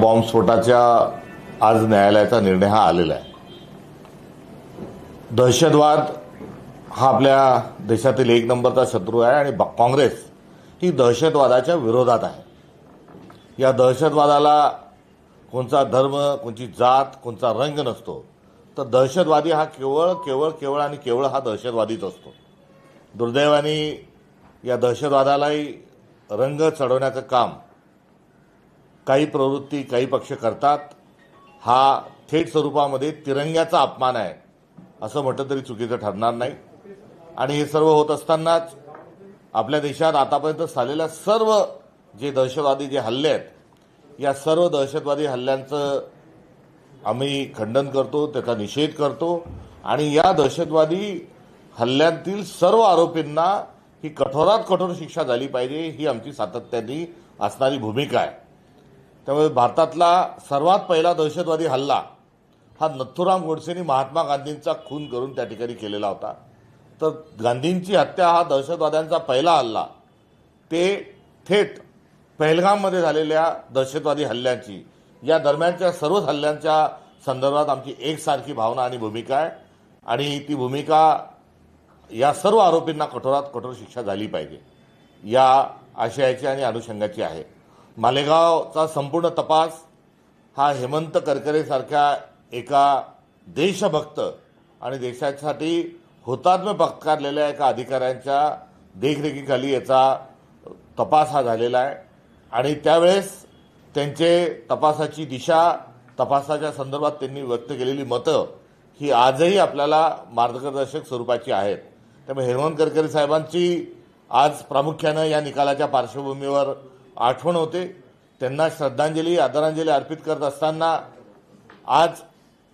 बॉम्बस्फोटाच्या आज न्यायालयाचा निर्णय हा आलेला आहे. दहशतवाद हा आपल्या देशातील एक नंबरचा शत्रू आहे आणि काँग्रेस ही दहशतवादाच्या विरोधात आहे. या दहशतवादाला कोणचा धर्म कोणची जात कोणचा रंग नसतो. तर दहशतवादी हा केवळ केवळ केवळ आणि केवळ हा दहशतवादीच असतो. दुर्दैवाने या दहशतवादालाही रंग चढवण्याचं काम काही प्रवृत्ती काही पक्ष करतात हा थेट स्वरूपामध्ये तिरंग्याचा अपमान आहे असं म्हटलं तरी चुकीचं ठरणार नाही. आणि हे सर्व होत असतानाच आपल्या देशात आतापर्यंत झालेल्या सर्व जे दहशतवादी जे हल्ले आहेत या सर्व दहशतवादी हल्ल्यांचं आम्ही खंडन करतो त्याचा निषेध करतो. आणि या दहशतवादी हल्ल्यांतील सर्व आरोपींना ही कठोरात कठोर शिक्षा झाली पाहिजे ही आमची सातत्याने असणारी भूमिका आहे. त्यामुळे भारतातला सर्वात पहिला दहशतवादी हल्ला हा नथुराम गोडसेनी महात्मा गांधींचा खून करून त्या ठिकाणी केलेला होता. तर गांधींची हत्या हा दहशतवाद्यांचा पहिला हल्ला. ते थेट पहलगाममध्ये झालेल्या दहशतवादी हल्ल्यांची या दरम्यानच्या सर्वच हल्ल्यांच्या संदर्भात आमची एकसारखी भावना आणि भूमिका आहे. आणि ती भूमिका या सर्व आरोपींना कठोरात कठोर शिक्षा झाली पाहिजे. या आशयाची आणि अनुषंगाची आहे. मालेगावचा संपूर्ण तपास हा हेमंत करकरेसारख्या एका देशभक्त आणि देशासाठी हुतात्म्य पत्कारलेल्या एका अधिकाऱ्यांच्या देखरेखीखाली याचा तपास हा झालेला आहे. आणि त्यावेळेस त्यांचे तपासाची दिशा तपासाच्या संदर्भात त्यांनी व्यक्त केलेली मतं ही आजही आपल्याला मार्गदर्शक स्वरूपाची आहेत. त्यामुळे हेमंत करकरे साहेबांची आज प्रामुख्यानं या निकालाच्या पार्श्वभूमीवर आठवण होते. त्यांना श्रद्धांजली आदरांजली अर्पित करत असताना आज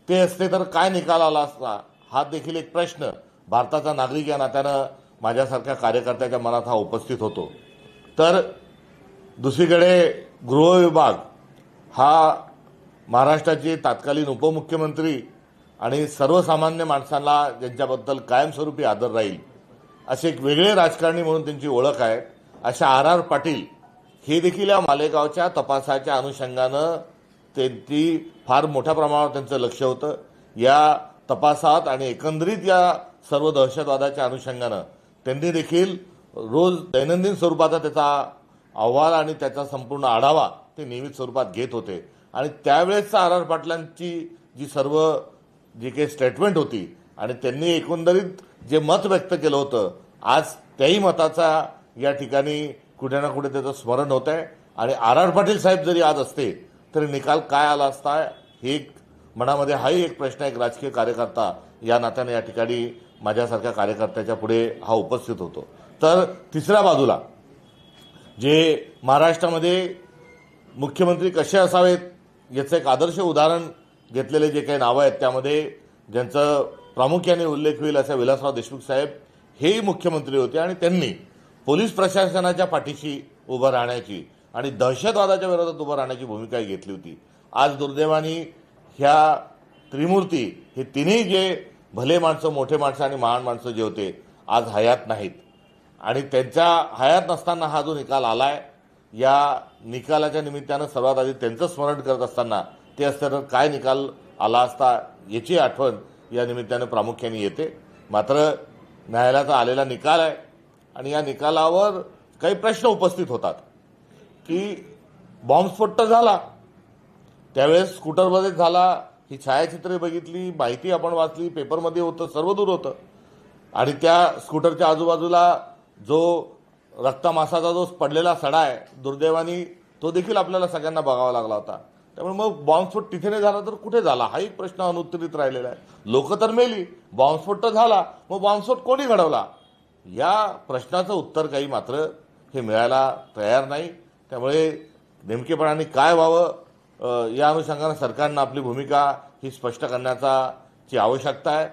ते असते तर काय निकाल आला असता? हा देखील एक प्रश्न. भारताचा नागरिक या नात्यानं माझ्यासारख्या कार्यकर्त्याच्या मनात हा उपस्थित होतो. तर दुसरीकडे गृह विभाग. हा महाराष्ट्राचे तात्कालीन उपमुख्यमंत्री आणि सर्वसामान्य माणसांना ज्यांच्याबद्दल कायमस्वरूपी आदर राहील असे एक वेगळे राजकारणी म्हणून त्यांची ओळख आहे अशा आर आर पाटील हे देखील या मालेगावच्या तपासाच्या अनुषंगानं त्यांची फार मोठ्या प्रमाणावर त्यांचं लक्ष होतं. या तपासात आणि एकंदरीत या सर्व दहशतवादाच्या अनुषंगानं त्यांनी देखील रोज दैनंदिन स्वरूपाचा त्याचा अहवाल आणि त्याचा संपूर्ण आढावा ते नियमित स्वरूपात घेत होते. आणि त्यावेळेसचा आर आर पाटलांची जी सर्व जी काही स्टेटमेंट होती आणि त्यांनी एकंदरीत जे मत व्यक्त केलं होतं आज त्याही मताचा या ठिकाणी कुठे ना कुठे त्याचं स्मरण होत आहे आणि आर आर पाटील साहेब जरी आज असते तरी निकाल काय आला असता हे एक मनामध्ये हाही एक प्रश्न एक राजकीय कार्यकर्ता या नात्याने या ठिकाणी माझ्यासारख्या कार्यकर्त्याच्या पुढे हा उपस्थित होतो. तर तिसऱ्या बाजूला जे महाराष्ट्रामध्ये मुख्यमंत्री कसे असावेत याचं एक आदर्श उदाहरण घेतलेले जे काही नावं आहेत त्यामध्ये ज्यांचं प्रामुख्याने उल्लेख होईल असे विलासराव देशमुख साहेब हेही मुख्यमंत्री होते आणि त्यांनी पोलीस प्रशासनाच्या पाठीशी उभं राहण्याची आणि दहशतवादाच्या विरोधात उभं राहण्याची भूमिका घेतली होती. आज दुर्दैवानी ह्या त्रिमूर्ती हे तिन्ही जे भले माणसं मोठे माणसं आणि महान माणसं जे होते आज हयात नाहीत. आणि त्यांच्या हयात नसताना हा जो निकाल आलाय या निकालाच्या निमित्तानं सर्वात आधी त्यांचं स्मरण करत असताना ते असतं काय निकाल आला असता याची आठवण या निमित्तानं प्रामुख्याने येते. मात्र न्यायालयाचा आलेला निकाल आहे आणि या निकालावर काही प्रश्न उपस्थित होतात. की बॉम्बस्फोट तर झाला. त्यावेळेस स्कूटरमध्ये झाला ही छायाचित्रे बघितली माहिती आपण वाचली पेपरमध्ये होतं सर्व दूर होतं. आणि त्या स्कूटरच्या आजूबाजूला जो रक्तामासाचा जो पडलेला सडा आहे दुर्दैवानी तो देखील आपल्याला सगळ्यांना बघावा लागला होता. त्यामुळे मग बॉम्बस्फोट तिथे नाही झाला तर कुठे झाला? हा एक प्रश्न अनुत्तरित राहिलेला आहे. लोक तर मेली बॉम्बस्फोट तर झाला. मग बॉम्बस्फोट कोणी घडवला? या प्रश्नाचं उत्तर काही मात्र हे मिळायला तयार नाही. त्यामुळे नेमकेपणाने काय व्हावं या अनुषंगानं सरकारनं आपली भूमिका ही स्पष्ट करण्याचा ची आवश्यकता आहे.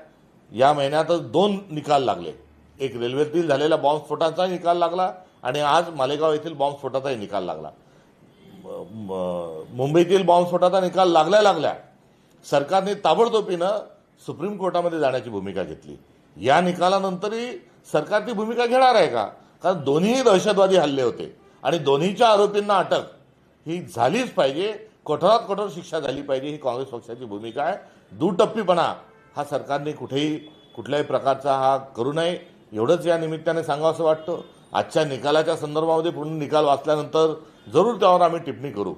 या महिन्यातच दोन निकाल लागले. एक रेल्वेतील झालेला बॉम्बस्फोटाचा निकाल लागला आणि आज मालेगाव येथील बॉम्बस्फोटाचाही निकाल लागला. मुंबईतील बॉम्बस्फोटाचा निकाल लागल्या लागल्या सरकारने ताबडतोबीनं सुप्रीम कोर्टामध्ये जाण्याची भूमिका घेतली. या निकालानंतरही सरकार ती भूमिका घेणार आहे का? कारण दोन्हीही दहशतवादी हल्ले होते. आणि दोन्हीच्या आरोपींना अटक. ही झालीच पाहिजे. कठोरात कठोर शिक्षा झाली पाहिजे. ही काँग्रेस पक्षाची भूमिका आहे. दुटप्पीपणा हा सरकारने कुठेही कुठल्याही प्रकारचा हा करू नये. एवढंच या निमित्ताने सांगावं असं वाटतं. आजच्या निकालाच्या संदर्भामध्ये पूर्ण निकाल वाचल्यानंतर जरूर त्यावर आम्ही टिप्पणी करू.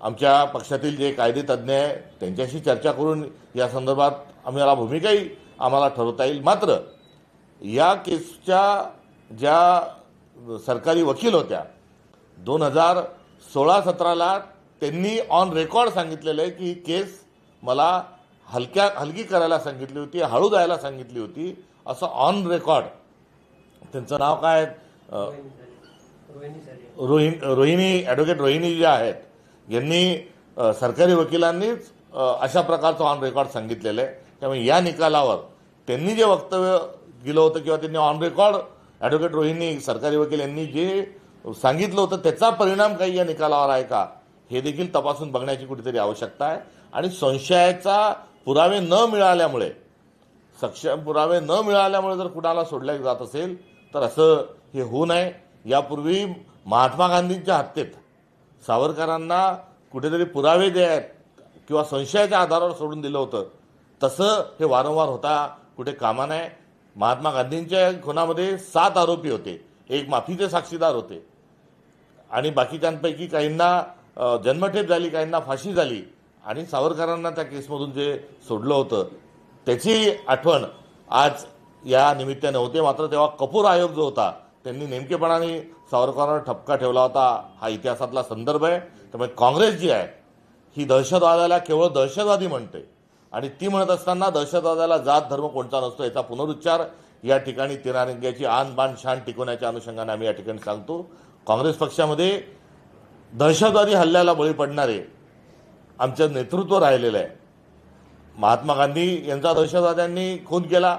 आमच्या पक्षातील जे कायदे तज्ज्ञ आहे त्यांच्याशी चर्चा करून या संदर्भात आम्हाला भूमिकाही आम्हाला ठरवता येईल. मात्र या केसच्या ज्या सरकारी वकील होत्या दोन हजार सोळा सतराला त्यांनी ऑन रेकॉर्ड सांगितलेलं आहे की ही केस मला हलक्या हलकी करायला सांगितली होती हळू जायला सांगितली होती असं ऑन रेकॉर्ड त्यांचं नाव काय आहे? रोहिणी रोहिणी ॲडव्होकेट रोहिणी जे आहेत यांनी सरकारी वकिलांनीच अशा प्रकारचं ऑन रेकॉर्ड सांगितलेलं आहे त्यामुळे या निकालावर त्यांनी जे वक्तव्य गेलं होतं किंवा त्यांनी ऑन रेकॉर्ड ॲडव्होकेट रोहिणी सरकारी वकील यांनी जे सांगितलं होतं त्याचा परिणाम काही या निकालावर आहे का? हे देखील तपासून बघण्याची कुठेतरी आवश्यकता आहे. आणि संशयाचा पुरावे न मिळाल्यामुळे सक्षम पुरावे न मिळाल्यामुळे जर कुणाला सोडल्या जात असेल तर असं हे होऊ नये. यापूर्वी महात्मा गांधींच्या हत्येत सावरकरांना कुठेतरी पुरावे जे आहेत किंवा संशयाच्या आधारावर सोडून दिलं होतं. तसं हे वारंवार होता कुठे कामा नये. महात्मा गांधींच्या खुनामध्ये सात आरोपी होते. एक माफीचे साक्षीदार होते. आणि बाकीच्यांपैकी काहींना जन्मठेप झाली काहींना फाशी झाली. आणि सावरकरांना त्या केसमधून जे सोडलं होतं त्याची आठवण आज या निमित्ताने होते. मात्र तेव्हा कपूर आयोग जो होता त्यांनी नेमकेपणाने सावरकरांवर ठपका ठेवला होता. हा इतिहासातला संदर्भ आहे. त्यामुळे काँग्रेस जी आहे ही दहशतवादाला केवळ दहशतवादी म्हणते. आणि ती म्हणत असताना दहशतवादाला जात धर्म कोणता नसतो याचा पुनरुच्चार या ठिकाणी तिरंग्याची आन बाण शान टिकवण्याच्या अनुषंगाने आम्ही या ठिकाणी सांगतो. काँग्रेस पक्षामध्ये दहशतवादी हल्ल्याला बळी पडणारे आमचं नेतृत्व राहिलेलं आहे. महात्मा गांधी यांचा दहशतवाद्यांनी खून केला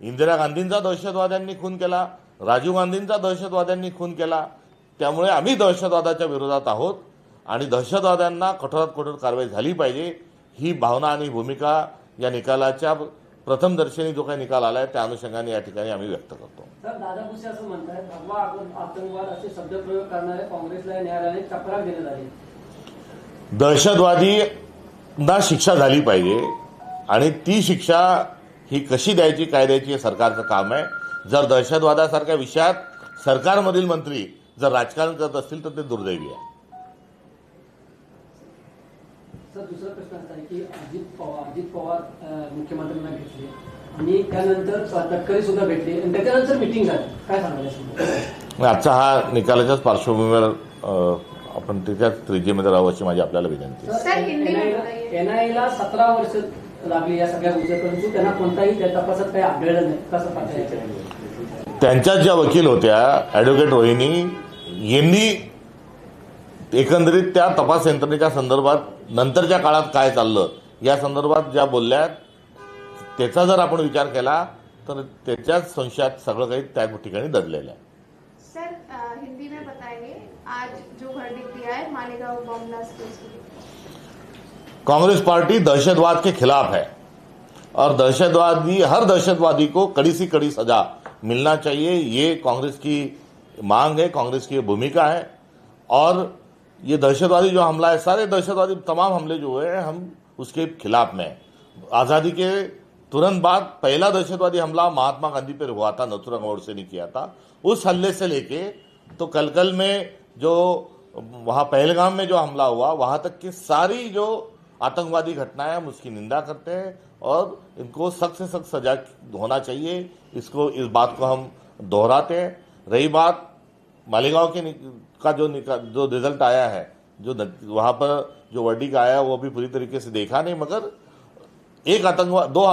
इंदिरा गांधींचा दहशतवाद्यांनी खून केला राजीव गांधींचा दहशतवाद्यांनी खून केला. त्यामुळे आम्ही दहशतवादाच्या विरोधात आहोत आणि दहशतवाद्यांना कठोरात कठोर कारवाई झाली पाहिजे. ही भावना आणि भूमिका या निकालाच्या प्रथम दर्शनी जो काही निकाल आलाय त्या अनुषंगाने या ठिकाणी आम्ही व्यक्त करतो. दादा भुसे असं म्हणतात भगवा आतंकवाद असे शब्दप्रयोग करणारे काँग्रेसला न्यायालयाने तक्रार देण्यात आली दहशतवादींना शिक्षा झाली पाहिजे आणि ती शिक्षा ही कशी द्यायची काय द्यायची हे सरकारचं काम आहे. जर दहशतवादासारख्या विषयात सरकारमधील मंत्री जर राजकारण करत असतील तर ते दुर्दैवी आहे. की अजित पवार अजित पवार मुख्यमंत्र्यांना भेटले. आणि त्यानंतर तटकरे सुद्धा भेटले. आणि त्याच्यानंतर मिटिंग झाली. काय संदर्भात? आजचा हा निकालाच्याच पार्श्वभूमीवर आपण त्याच्याच त्रिजेमध्ये राहू अशी माझी आपल्याला विनंती. एनआयला सतरा वर्ष लागली या सगळ्या गोष्टी परंतु त्यांना कोणताही त्या तपासात काही आढळलं नाही. कसं पाहता त्यांच्या ज्या वकील होत्या ॲडव्होकेट रोहिणी यांनी एकंदरीत त्या तपास यंत्रणेच्या संदर्भात नंतरच्या काळात काय चाललं या संदर्भात ज्या बोलल्या त्याचा जर आपण विचार केला तर त्याच्याच संशयात सगळं काही त्या ठिकाणी दडलेलं आहे. सर हिंदी में आज जो दिया है Malegaon bomb blast Congress party दहशतवाद के खिलाफ है और दहशतवादी हर दहशतवादी को कड़ी सी कड़ी सजा मिलना चाहिए ये कांग्रेस की मांग है कांग्रेस की भूमिका है और ये दहशतवादी जो हमला है, सारे दहशतवादी तमाम हमले जो हुए हैं, हम उसके खिलाफ में आज़ादी के तुरंत बाद पहला दहशतवादी हमला महात्मा गांधी पर हुआ था नथुराम गोडसे ने किया था। उस हल्ले से लेके तो कलकल में जो, वहाँ पहलगाम में जो हमला हुआ, वहाँ तक की सारी जो आतंकवादी घटनाएँ हम उसकी निंदा करते हैं और इनको सख्त से सख्त सजा होना चाहिए। इसको, इस बात को हम दोहराते हैं। रही बात, मालेगांव के का जो जो रिज़ल्ट आया है, जो वहाँ पर जो वर्डिक आया वो भी पूरी तरीके से देखा नहीं, मगर एक आतंकवाद दो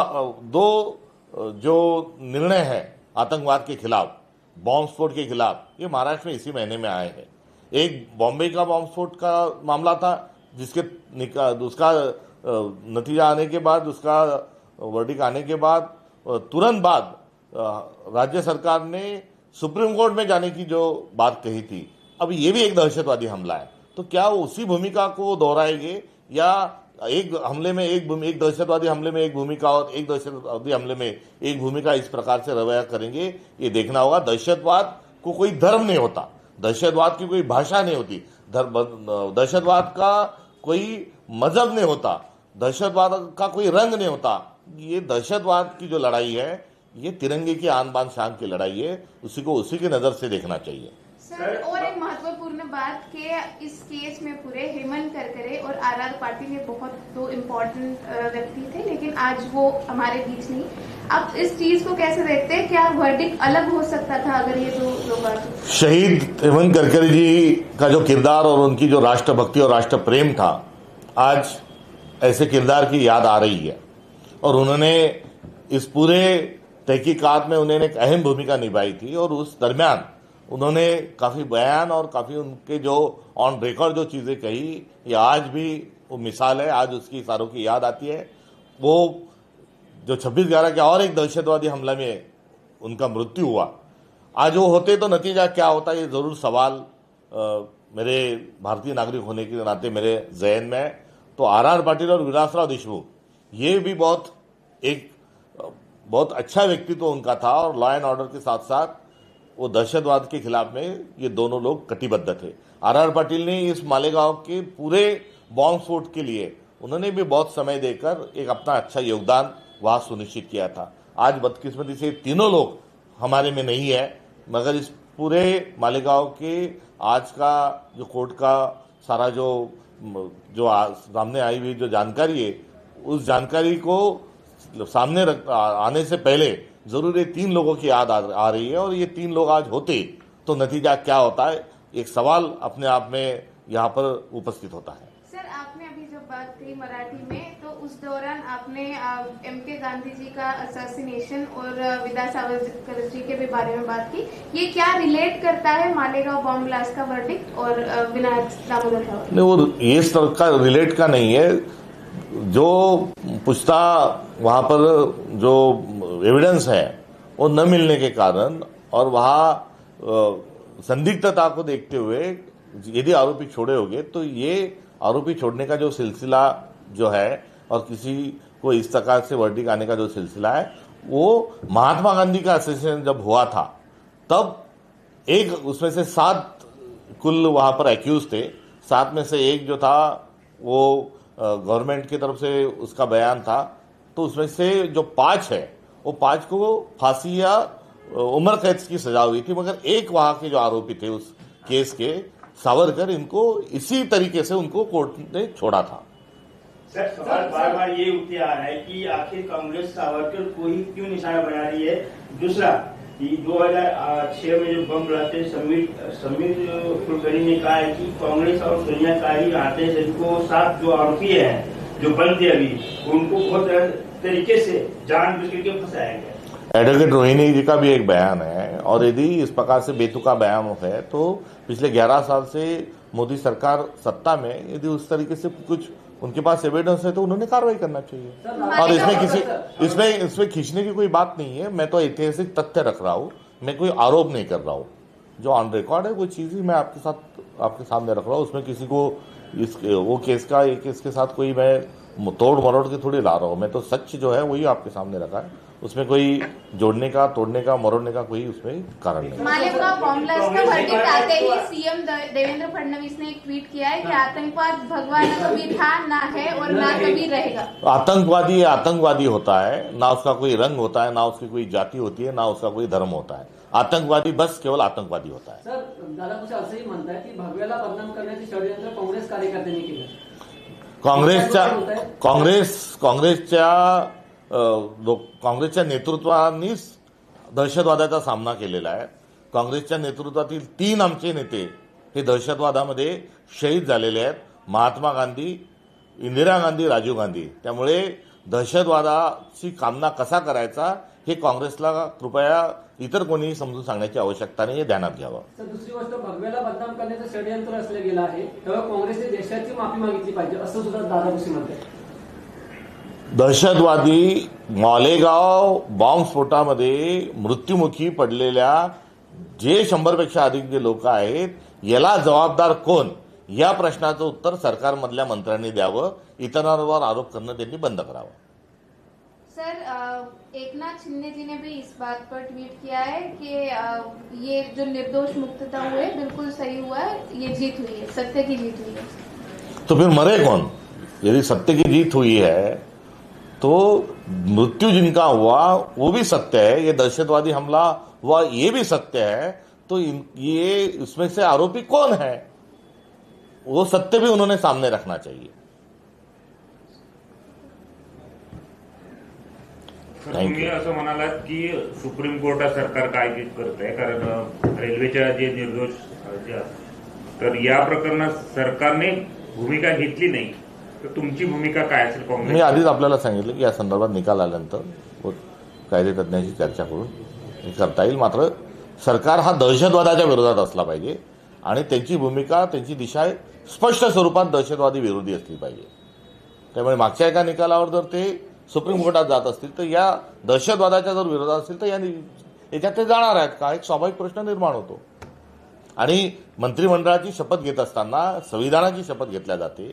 दो, जो निर्णय है आतंकवाद के खिलाफ बॉम्ब स्फोट के खिलाफ, ये महाराष्ट्र में इसी महीने में आए हैं। एक बॉम्बे का बॉम्ब स्फोट का मामला था, जिसके उसका नतीजा आने के बाद, उसका वर्डिक आने के बाद तुरंत बाद राज्य सरकार ने सुप्रीम कोर्ट में जाने की जो बात कही थी अब ये भी एक दहशतवादी हमला है। तो क्या वो उसी भूमिका को दोहराएँगे? या एक हमले में एक भूमि, एक दहशतवादी हमले में एक भूमिका और एक दहशतवादी हमले में एक भूमिका इस प्रकार से रवैया करेंगे, ये देखना होगा। दहशतवाद को कोई धर्म नहीं होता। दहशतवाद की कोई भाषा नहीं होती। दहशतवाद का कोई मज़हब नहीं होता। दहशतवाद का कोई रंग नहीं होता। ये दहशतवाद की जो लड़ाई है, ये तिरंगे की आन बान शान की लड़ाई है। उसी को उसी की नज़र से देखना चाहिए। सर, और एक महत्वपूर्ण बात कि इस केस में पूरे हेमंत करकरे और आरआर पाटिल ये बहुत दो इम्पोर्टेंट व्यक्ति थे, लेकिन आज वो हमारे बीच नहीं। अब इस चीज़ को कैसे देखते हैं? क्या वर्डिक अलग हो सकता था अगर ये दो लोग शहीद हेमंत करकरे जी का जो किरदार और उनकी जो राष्ट्रभक्ति और राष्ट्र प्रेम था, आज ऐसे किरदार की याद आ रही है। और उन्होंने इस पूरे तहकीकात में उन्होंने एक अहम भूमिका निभाई थी और उस दरमियान उन्होंने काफ़ी बयान और काफ़ी उनके जो ऑन रिकॉर्ड जो चीज़ें कही ये आज भी वो मिसाल है आज उसकी इशारों की याद आती है वो जो 26 ग्यारह के और एक दहशतवादी हमला में उनका मृत्यु हुआ आज वो होते तो नतीजा क्या होता ये ज़रूर सवाल अ, मेरे भारतीय नागरिक होने के नाते मेरे जहन में है। तो आर आर पाटिल और विलासराव देशमुख ये भी बहुत एक बहुत अच्छा व्यक्तित्व उनका था और लॉ एंड ऑर्डर के साथ साथ वो दहशतवाद के खिलाफ में ये दोनों लोग कटिबद्ध थे। आर आर पाटिल ने इस मालेगांव के पूरे बॉम्ब स्फोट के लिए उन्होंने भी बहुत समय देकर एक अपना अच्छा योगदान वहाँ सुनिश्चित किया था। आज बदकिस्मती से तीनों लोग हमारे में नहीं है, मगर इस पूरे मालेगांव के आज का जो कोर्ट का सारा जो जो सामने आई हुई जो जानकारी है, उस जानकारी को सामने रख आने से पहले ज़रूर ये तीन लोगों की याद आ, रही है और ये तीन लोग आज होते तो नतीजा क्या होता है? एक सवाल अपने आप में यहाँ पर उपस्थित होता है। सर आपने अभी जब बात कही मराठी में तो उस दौरान आपने एम के गांधी जी का असैसिनेशन और विदा सावरकर जी के भी बारे में बात की। ये क्या रिलेट करता है मालेगांव बॉम्ब ब्लास्ट का वर्डिक्ट और विनायक दामोदर नहीं वो ये तरह का रिलेट का नहीं है। जो पुछता वहाँ पर जो एविडेंस है, वो न मिलने के कारण, और वहाँ संदिग्धता को देखते हुए, यदि आरोपी छोड़े होंगे तो ये आरोपी छोड़ने का जो सिलसिला जो है, और किसी को इस प्रकार से वर्डिक आने का जो सिलसिला है, वो महात्मा गांधी का असेसिनेशन जब हुआ था, तब एक उसमें से सात कुल वहाँ पर एक्यूज थे, सात में से एक जो था, वो गवर्नमेंट की तरफ़ से उसका बयान था तो उसमें से जो पाँच है वो पाँच को फांसी या उम्र कैद की सजा हुई थी, मगर एक वहाँ के जो आरोपी थे उस केस के, सावरकर इनको इसी तरीके से उनको कोर्ट ने छोड़ा था। सर, सवाल बार बार ये उठते आ रहा है कि आखिर कांग्रेस सावरकर को ही क्यों निशाना बना रही है? दूसरा कि 2006 में जो बम ब्लास्ट समीर समीर कुलकर्णी ने कहा है कि कांग्रेस और सोनिया गांधी आते जिनको सात जो आरोपी है, जो बंद थे अभी, उनको बहुत तरीके से जान बुझ के फंसाया गया? एडवोकेट रोहिणी जी का भी एक बयान है और यदि इस प्रकार से बेतुका बयान है तो पिछले 11 साल से मोदी सरकार सत्ता में यदि उस तरीके से कुछ उनके पास एविडेंस है तो उन्होंने कार्रवाई करना चाहिए। और इसमें किसी इसमें इसमें खींचने की कोई बात नहीं है मैं तो ऐतिहासिक तथ्य रख रहा हूँ मैं कोई आरोप नहीं कर रहा हूँ। जो ऑन रिकॉर्ड है वो चीज़ ही मैं आपके साथ आपके सामने रख रहा हूँ उसमें किसी को इस वो केस का एक केस के साथ कोई मैं तोड़ मरोड़ के थोड़ी ला रहा हूँ। मैं तो सच जो है वही आपके सामने रखा है। उसमें कोई जोड़ने का तोड़ने का मरोड़ने का कोई उसमें कारण नहीं। है। का ही सीएम देवेंद्र फडणवीस ने एक ट्वीट किया है कि आतंकवाद भगवान कभी था ना है और ना कभी रहेगा। आतंकवादी आतंकवादी होता है। ना उसका कोई रंग होता है ना उसकी कोई जाति होती है ना उसका कोई धर्म होता है। आतंकवादी बस केवल आतंकवादी होता है। सर दादा कुछ असंही म्हणताय की भगव्याला बदनाम करण्याचे षडयंत्र काँग्रेस कार्यकर्त्यांनी केलं काँग्रेसच्या काँग्रेस काँग्रेसच्या लोक काँग्रेसच्या नेतृत्वानीच दहशतवादाचा सामना केलेला आहे. काँग्रेसच्या नेतृत्वातील तीन आमचे नेते हे दहशतवादामध्ये शहीद झालेले आहेत. महात्मा गांधी इंदिरा गांधी राजीव गांधी. त्यामुळे दहशतवादाची कामना कसा करायचा? हे काँग्रेसला कृपया इतर कोणीही समजून सांगण्याची आवश्यकता नाही हे ध्यानात घ्यावं. सर दुसरी गोष्ट भगव्याला बदनाम करण्याचं षडयंत्र असलं गेलं आहे तेव्हा काँग्रेसने देशाची माफी मागितली पाहिजे असं सुद्धा दादा भुसे म्हणतात. दहशतवादी मालेगाव बॉम्बस्फोटामध्ये मृत्युमुखी पडलेल्या जे शंभरपेक्षा अधिक जे लोक आहेत याला जबाबदार कोण? या प्रश्नाचं उत्तर सरकारमधल्या मंत्र्यांनी द्यावं इतरांवर आरोप करणं त्यांनी बंद करावं. सर एकनाथ शिंदे जी ने भी इस बात पर ट्वीट किया है कि ये जो निर्दोष मुक्तता हुए, बिल्कुल सही हुआ है ये जीत हुई है, सत्य की जीत हुई है। तो फिर मरे कौन? यदि सत्य की जीत हुई है तो मृत्यु जिनका हुआ, वो भी सत्य है, ये दहशतवादी हमला हुआ, ये भी सत्य है तो ये इसमें से आरोपी कौन है? वो सत्य भी उन्होंने सामने रखना चाहिए। तुम्ही. असं म्हणालात की सुप्रीम कोर्टात सरकार काय करत आहे कारण रेल्वेच्या जे निर्दोष तर या प्रकरणात सरकारने भूमिका घेतली नाही. तर तुमची भूमिका काय असेल मी काँग्रेस आधीच आपल्याला सांगितलं की या संदर्भात निकाल आल्यानंतर कायदे तज्ज्ञांशी चर्चा करून करता येईल. मात्र सरकार हा दहशतवादाच्या विरोधात असला पाहिजे आणि त्यांची भूमिका त्यांची दिशा स्पष्ट स्वरूपात दहशतवादी विरोधी असली पाहिजे. त्यामुळे मागच्या एका निकालावर जर ते सुप्रीम कोर्टात जात असतील तर या दहशतवादाच्या जर विरोधात असतील तर या याच्यात ते जाणार आहेत. का एक स्वाभाविक प्रश्न निर्माण होतो. आणि मंत्रिमंडळाची शपथ घेत असताना संविधानाची शपथ घेतल्या जाते.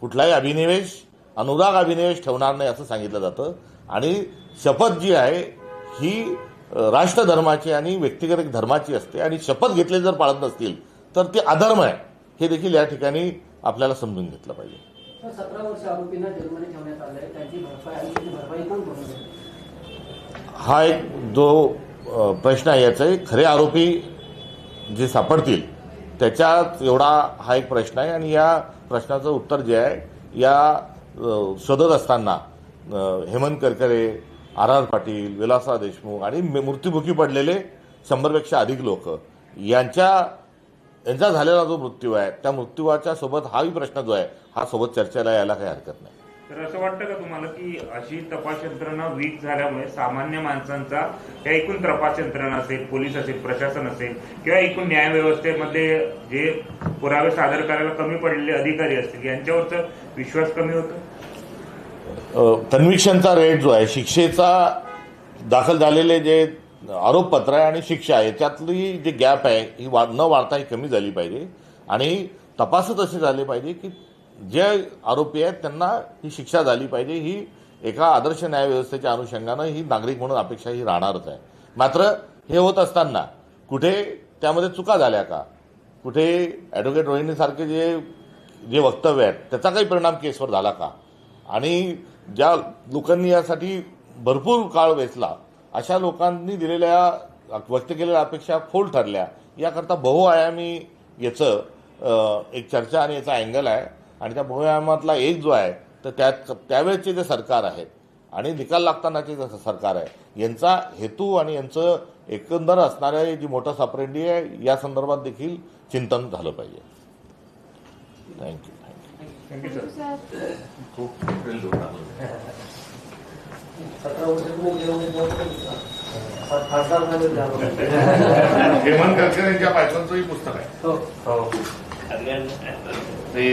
कुठलाही अभिनिवेश अनुराग अभिनिवेश ठेवणार नाही असं सांगितलं जातं. आणि शपथ जी आहे ही राष्ट्रधर्माची आणि व्यक्तिगत एक धर्माची असते. आणि शपथ घेतले जर पाळत नसतील तर ते अधर्म आहे. हे देखील या ठिकाणी आपल्याला समजून घेतलं पाहिजे. सतरा वर्ष आरोपींना जेलमध्ये ठेवण्यात त्यांची भरपाई भरपाई कोण करून देईल हा एक जो प्रश्न आहे याचा. खरे आरोपी जे सापडतील त्याच्यात एवढा हा एक प्रश्न आहे आणि या प्रश्नाचं उत्तर जे आहे या शोधत असताना हेमंत करकरे आर आर पाटील विलासराव देशमुख आणि मृत्यूमुखी मृत्युमुखी पडलेले शंभरपेक्षा अधिक लोक यांच्या यांचा झालेला जो मृत्यू आहे त्या मृत्यूच्या सोबत हाही प्रश्न जो आहे हा सोबत चर्चेला यायला काही हरकत नाही. तर असं वाटतं का तुम्हाला की अशी तपास यंत्रणा वीक झाल्यामुळे सामान्य माणसांचा या एकूण तपास यंत्रणा असेल पोलीस असेल प्रशासन असेल किंवा एकूण न्यायव्यवस्थेमध्ये जे पुरावे सादर करायला कमी पडलेले अधिकारी असतील यांच्यावरचा विश्वास कमी होतो? कन्व्हिक्शनचा रेट जो आहे शिक्षेचा दाखल झालेले जे आरोपपत्र आहे आणि शिक्षा याच्यातली जी गॅप आहे ही वाढ न वाढता ही कमी झाली पाहिजे आणि तपासच असे झाले पाहिजे की जे आरोपी आहेत त्यांना ही शिक्षा झाली पाहिजे. ही एका आदर्श न्यायव्यवस्थेच्या अनुषंगानं ही नागरिक म्हणून अपेक्षा ही राहणारच आहे. मात्र हे होत असताना कुठे त्यामध्ये चुका झाल्या का? कुठे ॲडव्होकेट रोहिणीसारखे जे जे वक्तव्य आहेत त्याचा काही परिणाम केसवर झाला का? आणि ज्या लोकांनी यासाठी भरपूर काळ वेचला अशा लोकांनी दिलेल्या व्यक्त केलेल्या अपेक्षा फोल ठरल्या याकरता बहुआयामी याचं एक चर्चा आणि याचा अँगल आहे. आणि त्या बहुआयामातला एक जो आहे तर त्यात त्यावेळेचे जे सरकार आहेत आणि निकाल लागतानाचे जे सरकार आहे यांचा हेतू आणि यांचं एकंदर असणाऱ्या जी मोठं सापरेंडी आहे या संदर्भात देखील चिंतन झालं पाहिजे. थँक्यू त्यावर. हेमंत करकर यांच्या बायकोंचंही पुस्तक आहे. हो. ते